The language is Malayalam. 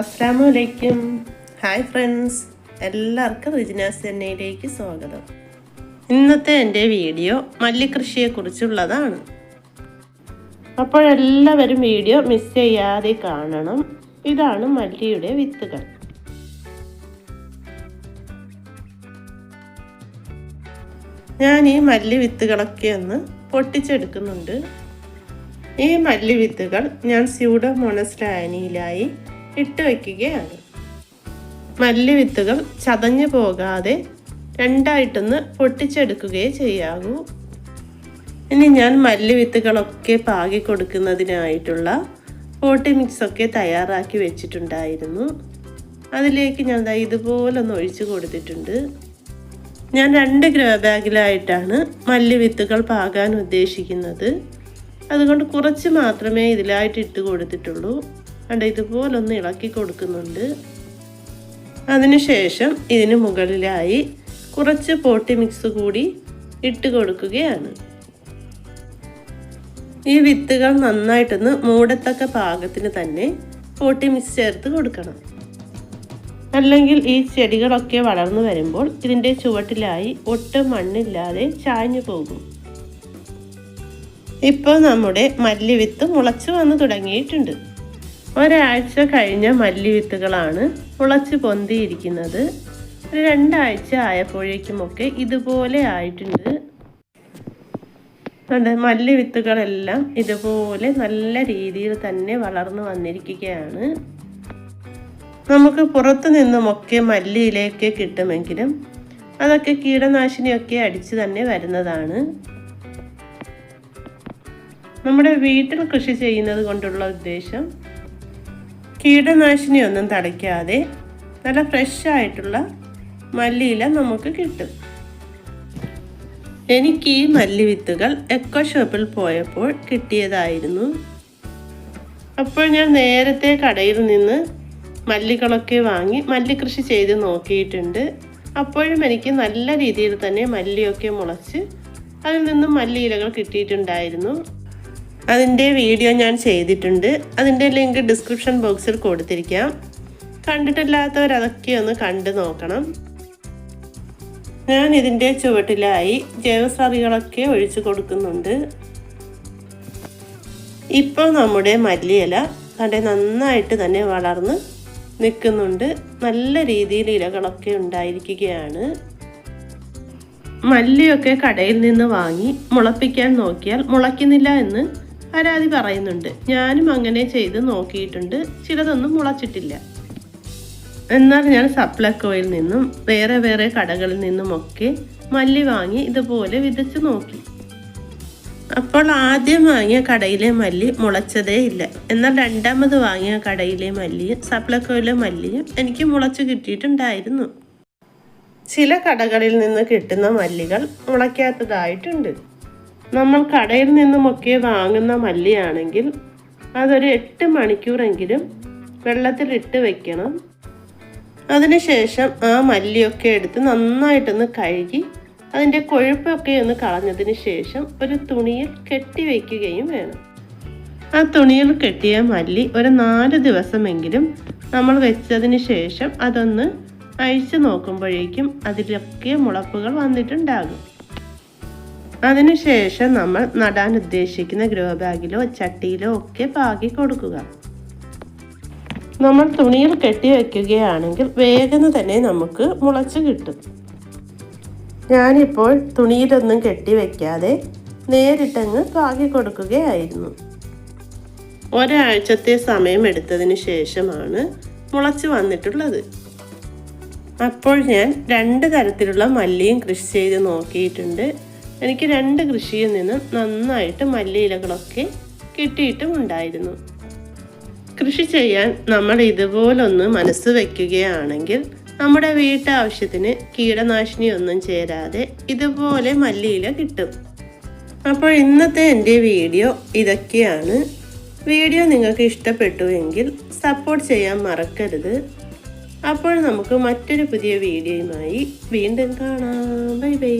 അസ്സാമു അലൈക്കും ഹായ് ഫ്രണ്ട്സ് എല്ലാവർക്കും റിജിനാസ് എണ്ണയിലേക്ക് സ്വാഗതം. ഇന്നത്തെ എന്റെ വീഡിയോ മല്ലികൃഷിയെക്കുറിച്ചുള്ളതാണ്. അപ്പോൾ എല്ലാവരും വീഡിയോ മിസ് ചെയ്യാതെ കാണണം. ഇതാണ് മല്ലിയുടെ വിത്തുകൾ. ഞാൻ ഈ മല്ലി വിത്തുകളൊക്കെ ഒന്ന് പൊട്ടിച്ചെടുക്കുന്നുണ്ട്. ഈ മല്ലി വിത്തുകൾ ഞാൻ സ്യൂഡോമോണസ് ലായനിയിലായി ഇട്ട് വയ്ക്കുകയാണ് മല്ലി വിത്തുകൾ ചതഞ്ഞു പോകാതെ രണ്ടായിട്ടൊന്ന് പൊട്ടിച്ചെടുക്കുകയേ ചെയ്യാവൂ. ഇനി ഞാൻ മല്ലി വിത്തുകളൊക്കെ പാകി കൊടുക്കുന്നതിനായിട്ടുള്ള പോട്ടി മിക്സൊക്കെ തയ്യാറാക്കി വെച്ചിട്ടുണ്ടായിരുന്നു. അതിലേക്ക് ഞാൻ ഇതുപോലെ ഒന്ന് ഒഴിച്ചു കൊടുത്തിട്ടുണ്ട്. ഞാൻ രണ്ട് ഗ്രോ ബാഗിലായിട്ടാണ് മല്ലി വിത്തുകൾ പാകാൻ ഉദ്ദേശിക്കുന്നത്. അതുകൊണ്ട് കുറച്ച് മാത്രമേ ഇതിലായിട്ട് ഇട്ട് കൊടുത്തിട്ടുള്ളൂ. കണ്ട ഇതുപോലൊന്ന് ഇളക്കി കൊടുക്കുന്നുണ്ട്. അതിനുശേഷം ഇതിന് മുകളിലായി കുറച്ച് പോട്ടി മിക്സ് കൂടി ഇട്ട് കൊടുക്കുകയാണ്. ഈ വിത്തുകൾ നന്നായിട്ടൊന്ന് മൂടത്തക്ക പാകത്തിന് തന്നെ പോട്ടി മിക്സ് ചേർത്ത് കൊടുക്കണം. അല്ലെങ്കിൽ ഈ ചെടികളൊക്കെ വളർന്നു വരുമ്പോൾ ഇതിന്റെ ചുവട്ടിലായി ഒട്ടും മണ്ണില്ലാതെ ചാഞ്ഞു പോകും. ഇപ്പോൾ നമ്മുടെ മല്ലി വിത്ത് മുളച്ചു വന്ന് തുടങ്ങിയിട്ടുണ്ട്. ഒരാഴ്ച കഴിഞ്ഞ മല്ലിവിത്തുകളാണ് മുളച്ച് പൊന്തിയിരിക്കുന്നത്. ഒരു രണ്ടാഴ്ച ആയപ്പോഴേക്കുമൊക്കെ ഇതുപോലെ ആയിട്ടുണ്ട്. ഉണ്ട് മല്ലിവിത്തുകളെല്ലാം ഇതുപോലെ നല്ല രീതിയിൽ തന്നെ വളർന്നു വന്നിരിക്കുകയാണ്. നമുക്ക് പുറത്തു നിന്നുമൊക്കെ മല്ലിയിലേക്ക് കിട്ടുമെങ്കിലും അതൊക്കെ കീടനാശിനിയൊക്കെ അടിച്ച് തന്നെ വരുന്നതാണ്. നമ്മുടെ വീട്ടിൽ കൃഷി ചെയ്യുന്നത് കൊണ്ടുള്ള ഉദ്ദേശം കീടനാശിനി ഒന്നും തടയ്ക്കാതെ നല്ല ഫ്രഷ് ആയിട്ടുള്ള മല്ലിയില നമുക്ക് കിട്ടും. എനിക്ക് ഈ മല്ലിവിത്തുകൾ എക്കോ ഷോപ്പിൽ പോയപ്പോൾ കിട്ടിയതായിരുന്നു. അപ്പോൾ ഞാൻ നേരത്തെ കടയിൽ നിന്ന് മല്ലികളൊക്കെ വാങ്ങി മല്ലി കൃഷി ചെയ്ത് നോക്കിയിട്ടുണ്ട്. അപ്പോഴും എനിക്ക് നല്ല രീതിയിൽ തന്നെ മല്ലിയൊക്കെ മുളച്ച് അതിൽ നിന്നും മല്ലിയിലകൾ കിട്ടിയിട്ടുണ്ടായിരുന്നു. അതിന്റെ വീഡിയോ ഞാൻ ചെയ്തിട്ടുണ്ട്. അതിന്റെ ലിങ്ക് ഡിസ്ക്രിപ്ഷൻ ബോക്സിൽ കൊടുത്തിരിക്കാം. കണ്ടിട്ടില്ലാത്തവർ അതൊക്കെ ഒന്ന് കണ്ടു നോക്കണം. ഞാൻ ഇതിന്റെ ചുവട്ടിലായി ജൈവസാറികളൊക്കെ ഒഴിച്ചു കൊടുക്കുന്നുണ്ട്. ഇപ്പോൾ നമ്മുടെ മല്ലിയില കണ്ടെ നന്നായിട്ട് തന്നെ വളർന്ന് നിൽക്കുന്നുണ്ട്. നല്ല രീതിയിൽ ഇലകളൊക്കെ ഉണ്ടായിരിക്കുകയാണ്. മല്ലിയൊക്കെ കടയിൽ നിന്ന് വാങ്ങി മുളപ്പിക്കാൻ നോക്കിയാൽ മുളയ്ക്കുന്നില്ല എന്ന് പരാതി പറയുന്നുണ്ട്. ഞാനും അങ്ങനെ ചെയ്ത് നോക്കിയിട്ടുണ്ട്. ചിലതൊന്നും മുളച്ചിട്ടില്ല. എന്നാൽ ഞാൻ സപ്ലക്കോയിൽ നിന്നും വേറെ വേറെ കടകളിൽ നിന്നുമൊക്കെ മല്ലി വാങ്ങി ഇതുപോലെ വിതച്ച് നോക്കി. അപ്പോൾ ആദ്യം വാങ്ങിയ കടയിലെ മല്ലി മുളച്ചതേ ഇല്ല. എന്നാൽ രണ്ടാമത് വാങ്ങിയ കടയിലെ മല്ലിയും സപ്ലക്കോയിലെ മല്ലിയും എനിക്ക് മുളച്ചു കിട്ടിയിട്ടുണ്ടായിരുന്നു. ചില കടകളിൽ നിന്ന് കിട്ടുന്ന മല്ലികൾ മുളയ്ക്കാത്തതായിട്ടുണ്ട്. നമ്മൾ കടയിൽ നിന്നുമൊക്കെ വാങ്ങുന്ന മല്ലിയാണെങ്കിൽ അതൊരു എട്ട് മണിക്കൂറെങ്കിലും വെള്ളത്തിലിട്ട് വെക്കണം. അതിനുശേഷം ആ മല്ലിയൊക്കെ എടുത്ത് നന്നായിട്ടൊന്ന് കഴുകി അതിന്റെ കൊഴുപ്പൊക്കെ ഒന്ന് കളഞ്ഞതിന് ശേഷം ഒരു തുണിയിൽ കെട്ടി വയ്ക്കുകയും വേണം. ആ തുണിയിൽ കെട്ടിയ മല്ലി ഒരു നാല് ദിവസമെങ്കിലും നമ്മൾ വെച്ചതിന് ശേഷം അതൊന്ന് അഴിച്ചു നോക്കുമ്പോഴേക്കും അതിലൊക്കെ മുളപ്പുകൾ വന്നിട്ടുണ്ടാകും. അതിനുശേഷം നമ്മൾ നടാൻ ഉദ്ദേശിക്കുന്ന ഗ്രോ ബാഗിലോ ചട്ടിയിലോ ഒക്കെ പാകി കൊടുക്കുക. നമ്മൾ തുണിയിൽ കെട്ടി വയ്ക്കുകയാണെങ്കിൽ വേഗം തന്നെ നമുക്ക് മുളച്ച് കിട്ടും. ഞാനിപ്പോൾ തുണിയിലൊന്നും കെട്ടി വയ്ക്കാതെ നേരിട്ടങ്ങ് പാകി കൊടുക്കുകയായിരുന്നു. ഒരാഴ്ചത്തെ സമയം എടുത്തതിന് ശേഷമാണ് മുളച്ച് വന്നിട്ടുള്ളത്. അപ്പോൾ ഞാൻ രണ്ട് തരത്തിലുള്ള മല്ലിയും കൃഷി ചെയ്ത് നോക്കിയിട്ടുണ്ട്. എനിക്ക് രണ്ട് കൃഷിയിൽ നിന്നും നന്നായിട്ട് മല്ലിയിലകളൊക്കെ കിട്ടിയിട്ടുമുണ്ടായിരുന്നു കൃഷി ചെയ്യാൻ നമ്മൾ ഇതുപോലൊന്ന് മനസ്സ് വയ്ക്കുകയാണെങ്കിൽ നമ്മുടെ വീട്ടാവശ്യത്തിന് കീടനാശിനി ഒന്നും ചേരാതെ ഇതുപോലെ മല്ലിയില കിട്ടും. അപ്പോൾ ഇന്നത്തെ എന്റെ വീഡിയോ ഇതൊക്കെയാണ്. വീഡിയോ നിങ്ങൾക്ക് ഇഷ്ടപ്പെട്ടുവെങ്കിൽ സപ്പോർട്ട് ചെയ്യാൻ മറക്കരുത്. അപ്പോൾ നമുക്ക് മറ്റൊരു പുതിയ വീഡിയോയുമായി വീണ്ടും കാണാം. Bye bye.